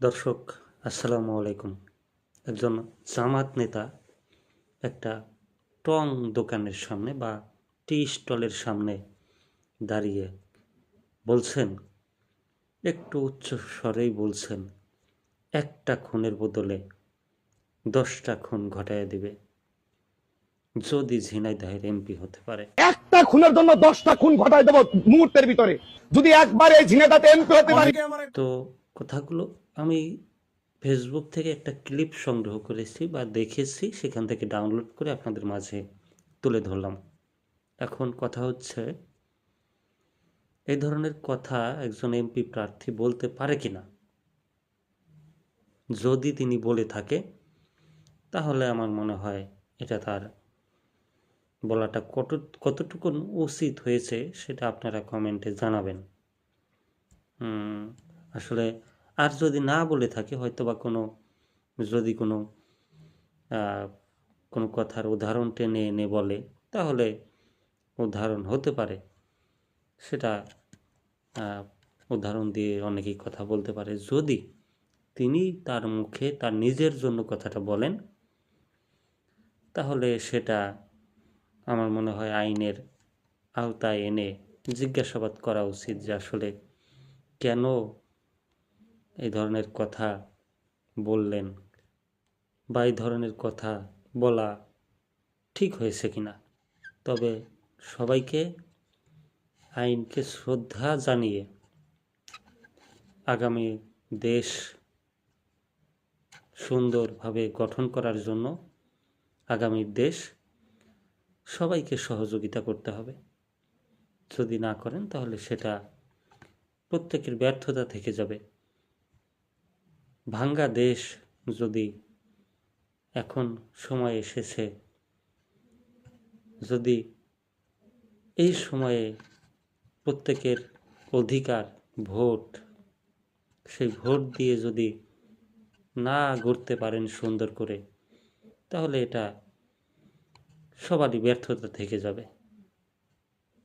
দর্শক আসসালামু আলাইকুম। একজন জামাত নেতা একটা টং দোকানের সামনে বা টি স্টলের সামনে দাঁড়িয়ে বলছেন একটু উচ্চ স্বরেই বলছেন একটা খুনের বদলে দশটা খুন ঘটায় দিবে। যদি ঝিনাইদহের এমপি হতে পারে। একটা খুনের জন্য দশটা খুন ঘটাই দেবো মুহূর্তের ভিতরে। যদি একবার এই ঝিনেটাতে এমপি হতে পারি। তো কথাগুলো আমি ফেসবুক থেকে একটা ক্লিপ সংগ্রহ করেছি বা দেখেছি, সেখান থেকে ডাউনলোড করে আপনাদের মাঝে তুলে ধরলাম। এখন কথা হচ্ছে, এই ধরনের কথা একজন এমপি প্রার্থী বলতে পারে কি না যদি তিনি বলে থাকে, তাহলে আমার মনে হয় এটা তার বলাটা কত কতটুকু উচিত হয়েছে সেটা আপনারা কমেন্টে জানাবেন। আসলে আর যদি না বলে থাকে হয়তো বা কোনো, যদি কোনো কোনো কথার উদাহরণ টেনে এনে বলে, তাহলে উদাহরণ হতে পারে। সেটা উদাহরণ দিয়ে অনেকেই কথা বলতে পারে। যদি তিনি তার মুখে, তার নিজের জন্য কথাটা বলেন, তাহলে সেটা আমার মনে হয় আইনের আওতায় এনে জিজ্ঞাসাবাদ করা উচিত যে আসলে কেন এই ধরনের কথা বললেন বা এই ধরনের কথা বলা ঠিক হয়েছে কিনা। তবে সবাইকে আইনকে শ্রদ্ধা জানিয়ে আগামী দেশ সুন্দরভাবে গঠন করার জন্য আগামীর দেশ সবাইকে সহযোগিতা করতে হবে। যদি না করেন তাহলে সেটা প্রত্যেকের ব্যর্থতা থেকে যাবে। ভাঙ্গা দেশ যদি এখন সময় এসেছে, যদি এই সময়ে প্রত্যেকের অধিকার ভোট, সেই ভোট দিয়ে যদি না গড়তে পারেন সুন্দর করে, তাহলে এটা সবারই ব্যর্থতা থেকে যাবে।